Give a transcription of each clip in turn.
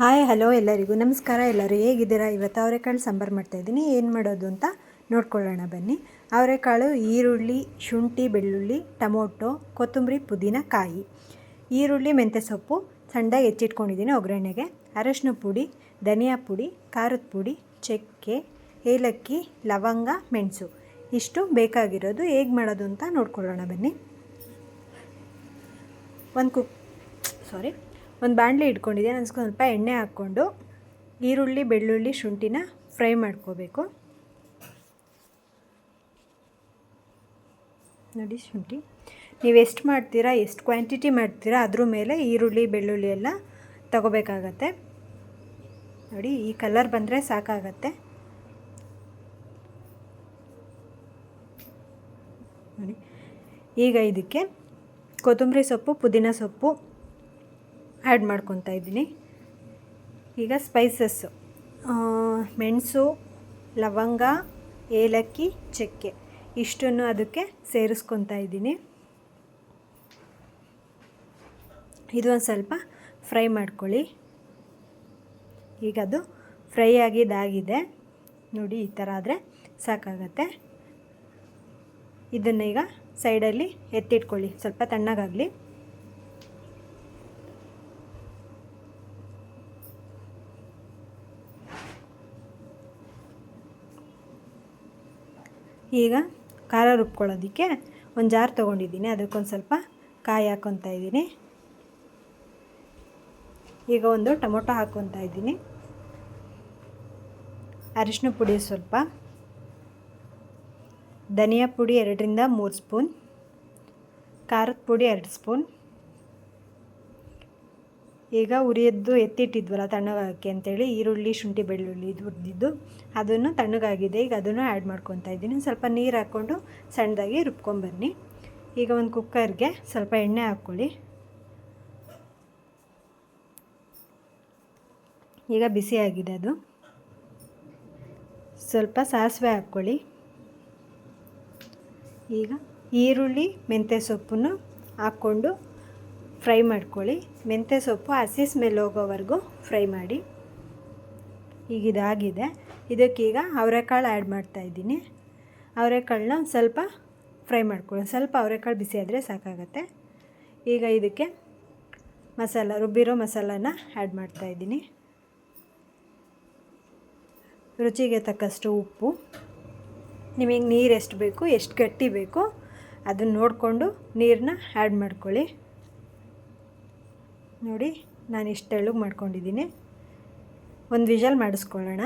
Hi, hello ಎಲ್ಲರಿಗೂ. ನಮಸ್ಕಾರ ಎಲ್ಲರೂ. ಹೇಗಿದ್ದೀರಾ? ಇವತ್ತು ಅವರೆಕಾಳು ಸಾಂಬಾರು ಮಾಡ್ತಾಯಿದ್ದೀನಿ ಏನು ಮಾಡೋದು ಅಂತ ನೋಡ್ಕೊಳ್ಳೋಣ ಬನ್ನಿ. ಅವರೆಕಾಳು, ಈರುಳ್ಳಿ, ಶುಂಠಿ, ಬೆಳ್ಳುಳ್ಳಿ, ಟೊಮೊಟೊ, ಕೊತ್ತಂಬರಿ, ಪುದೀನ, ಕಾಯಿ. ಈರುಳ್ಳಿ, ಮೆಂತ್ಯ ಸೊಪ್ಪು ಸಣ್ಣದಾಗಿ ಹೆಚ್ಚಿಟ್ಕೊಂಡಿದ್ದೀನಿ ಒಗ್ಗರಣೆಗೆ. ಅರಶಿನ ಪುಡಿ, ಧನಿಯಾ ಪುಡಿ, ಖಾರದ ಪುಡಿ, ಚಕ್ಕೆ, ಏಲಕ್ಕಿ, ಲವಂಗ, ಮೆಣಸು. ಇಷ್ಟು ಬೇಕಾಗಿರೋದು. ಹೇಗೆ ಮಾಡೋದು ಅಂತ ನೋಡ್ಕೊಳ್ಳೋಣ ಬನ್ನಿ. ಒಂದು ಕುಕ್ ಸಾರಿ ಒಂದು ಬಾಣಲೆ ಇಟ್ಕೊಂಡಿದ್ದೆ. ನಾನು ಸ್ವಲ್ಪ ಎಣ್ಣೆ ಹಾಕ್ಕೊಂಡು ಈರುಳ್ಳಿ, ಬೆಳ್ಳುಳ್ಳಿ, ಶುಂಠಿನ ಫ್ರೈ ಮಾಡ್ಕೋಬೇಕು. ನೋಡಿ ಶುಂಠಿ. ನೀವು ಎಷ್ಟು ಮಾಡ್ತೀರಾ, ಎಷ್ಟು ಕ್ವಾಂಟಿಟಿ ಮಾಡ್ತೀರಾ, ಅದ್ರ ಮೇಲೆ ಈರುಳ್ಳಿ, ಬೆಳ್ಳುಳ್ಳಿ ಎಲ್ಲ ತಗೋಬೇಕಾಗತ್ತೆ. ನೋಡಿ, ಈ ಕಲರ್ ಬಂದರೆ ಸಾಕಾಗತ್ತೆ. ನೋಡಿ, ಈಗ ಇದಕ್ಕೆ ಕೊತ್ತಂಬರಿ ಸೊಪ್ಪು, ಪುದೀನ ಸೊಪ್ಪು ಆ್ಯಡ್ ಮಾಡ್ಕೊತಾ ಇದ್ದೀನಿ. ಈಗ ಸ್ಪೈಸಸ್ಸು ಮೆಣಸು, ಲವಂಗ, ಏಲಕ್ಕಿ, ಚಕ್ಕೆ. ಇಷ್ಟನ್ನು ಅದಕ್ಕೆ ಸೇರಿಸ್ಕೊತಾ ಇದ್ದೀನಿ. ಇದು ಒಂದು ಸ್ವಲ್ಪ ಫ್ರೈ ಮಾಡ್ಕೊಳ್ಳಿ. ಈಗ ಅದು ಫ್ರೈ ಆಗಿದ್ದಾಗಿದೆ ನೋಡಿ, ಈ ಥರ ಆದರೆ ಸಾಕಾಗತ್ತೆ. ಇದನ್ನು ಈಗ ಸೈಡಲ್ಲಿ ಎತ್ತಿಟ್ಕೊಳ್ಳಿ. ಸ್ವಲ್ಪ ತಣ್ಣಗಾಗಲಿ. ಈಗ ಖಾರ ರುಬ್ಕೊಳ್ಳೋದಕ್ಕೆ ಒಂದು ಜಾರ್ ತೊಗೊಂಡಿದ್ದೀನಿ. ಅದಕ್ಕೊಂದು ಸ್ವಲ್ಪ ಕಾಯಿ ಹಾಕ್ಕೊತಾ ಇದ್ದೀನಿ. ಈಗ ಒಂದು ಟೊಮೊಟೊ ಹಾಕ್ಕೊತಾ ಇದ್ದೀನಿ. ಅರಿಶಿನ ಪುಡಿ ಸ್ವಲ್ಪ. ಧನಿಯಾ ಪುಡಿ ಎರಡರಿಂದ ಮೂರು ಸ್ಪೂನ್. ಖಾರದ ಪುಡಿ ಎರಡು ಸ್ಪೂನ್. ಈಗ ಉರಿಯದ್ದು ಎತ್ತಿಟ್ಟಿದ್ವಲ್ಲ ತಣ್ಣಗಾಗಕ್ಕೆ ಅಂತೇಳಿ ಈರುಳ್ಳಿ, ಶುಂಠಿ, ಬೆಳ್ಳುಳ್ಳಿ ಇದು ಹುರಿದಿದ್ದು. ಅದನ್ನು ತಣ್ಣಗಾಗಿದೆ. ಈಗ ಅದನ್ನು ಆ್ಯಡ್ ಮಾಡ್ಕೊತಾ ಇದ್ದೀನಿ. ಸ್ವಲ್ಪ ನೀರು ಹಾಕ್ಕೊಂಡು ಸಣ್ಣದಾಗಿ ರುಬ್ಕೊಂಬನ್ನಿ ಈಗ ಒಂದು ಕುಕ್ಕರ್ಗೆ ಸ್ವಲ್ಪ ಎಣ್ಣೆ ಹಾಕ್ಕೊಳ್ಳಿ. ಈಗ ಬಿಸಿಯಾಗಿದೆ ಅದು. ಸ್ವಲ್ಪ ಸಾಸಿವೆ ಹಾಕ್ಕೊಳ್ಳಿ. ಈಗ ಈರುಳ್ಳಿ, ಮೆಂತ್ಯ ಸೊಪ್ಪನ್ನು ಹಾಕ್ಕೊಂಡು ಫ್ರೈ ಮಾಡ್ಕೊಳ್ಳಿ. ಮೆಂತ್ಯ ಸೊಪ್ಪು ಹಸಿ ಸ್ಮೆಲ್ ಹೋಗೋವರೆಗೂ ಫ್ರೈ ಮಾಡಿ. ಈಗ ಇದಾಗಿದೆ. ಇದಕ್ಕೀಗ ಅವರೆಕಾಳು ಆ್ಯಡ್ ಮಾಡ್ತಾಯಿದ್ದೀನಿ ಅವರೆಕಾಳನ್ನ ಸ್ವಲ್ಪ ಫ್ರೈ ಮಾಡ್ಕೊಳ್ಳಿ. ಸ್ವಲ್ಪ ಅವರೆಕಾಳು ಬಿಸಿ ಆದರೆ ಸಾಕಾಗತ್ತೆ. ಈಗ ಇದಕ್ಕೆ ಮಸಾಲ, ರುಬ್ಬಿರೋ ಮಸಾಲಾನ ಆ್ಯಡ್ ಮಾಡ್ತಾಯಿದ್ದೀನಿ ರುಚಿಗೆ ತಕ್ಕಷ್ಟು ಉಪ್ಪು. ನಿಮಗೆ ನೀರು ಎಷ್ಟು ಬೇಕು, ಎಷ್ಟು ಗಟ್ಟಿ ಬೇಕು, ಅದನ್ನು ನೋಡಿಕೊಂಡು ನೀರನ್ನ ಆ್ಯಡ್ ಮಾಡ್ಕೊಳ್ಳಿ. ನೋಡಿ, ನಾನು ಇಷ್ಟು ತೆಳ್ಳಗೆ ಮಾಡ್ಕೊಂಡಿದ್ದೀನಿ. ಒಂದು ವಿಷಲ್ ಮಾಡಿಸ್ಕೊಳ್ಳೋಣ.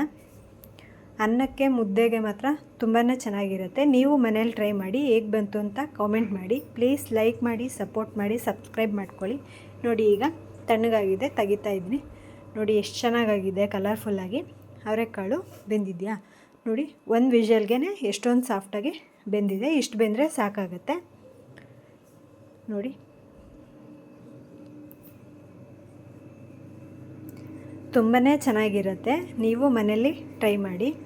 ಅನ್ನಕ್ಕೆ, ಮುದ್ದೆಗೆ ಮಾತ್ರ ತುಂಬಾ ಚೆನ್ನಾಗಿರುತ್ತೆ. ನೀವು ಮನೇಲಿ ಟ್ರೈ ಮಾಡಿ, ಹೇಗೆ ಬಂತು ಅಂತ ಕಾಮೆಂಟ್ ಮಾಡಿ. ಪ್ಲೀಸ್ ಲೈಕ್ ಮಾಡಿ, ಸಪೋರ್ಟ್ ಮಾಡಿ, ಸಬ್ಸ್ಕ್ರೈಬ್ ಮಾಡ್ಕೊಳ್ಳಿ. ನೋಡಿ, ಈಗ ತಣ್ಣಗಾಗಿದೆ, ತೆಗಿತಾ ಇದ್ದೀನಿ. ನೋಡಿ, ಎಷ್ಟು ಚೆನ್ನಾಗಾಗಿದೆ ಕಲರ್ಫುಲ್ಲಾಗಿ ಅವರೆಕಾಳು ಬೆಂದಿದೆಯಾ? ನೋಡಿ, ಒಂದು ವಿಷಲ್ಗೆ ಎಷ್ಟೊಂದು ಸಾಫ್ಟಾಗಿ ಬೆಂದಿದೆ. ಇಷ್ಟು ಬೆಂದರೆ ಸಾಕಾಗತ್ತೆ. ನೋಡಿ ತುಂಬಾ ಚೆನ್ನಾಗಿರುತ್ತೆ. ನೀವು ಮನೇಲಿ ಟ್ರೈ ಮಾಡಿ.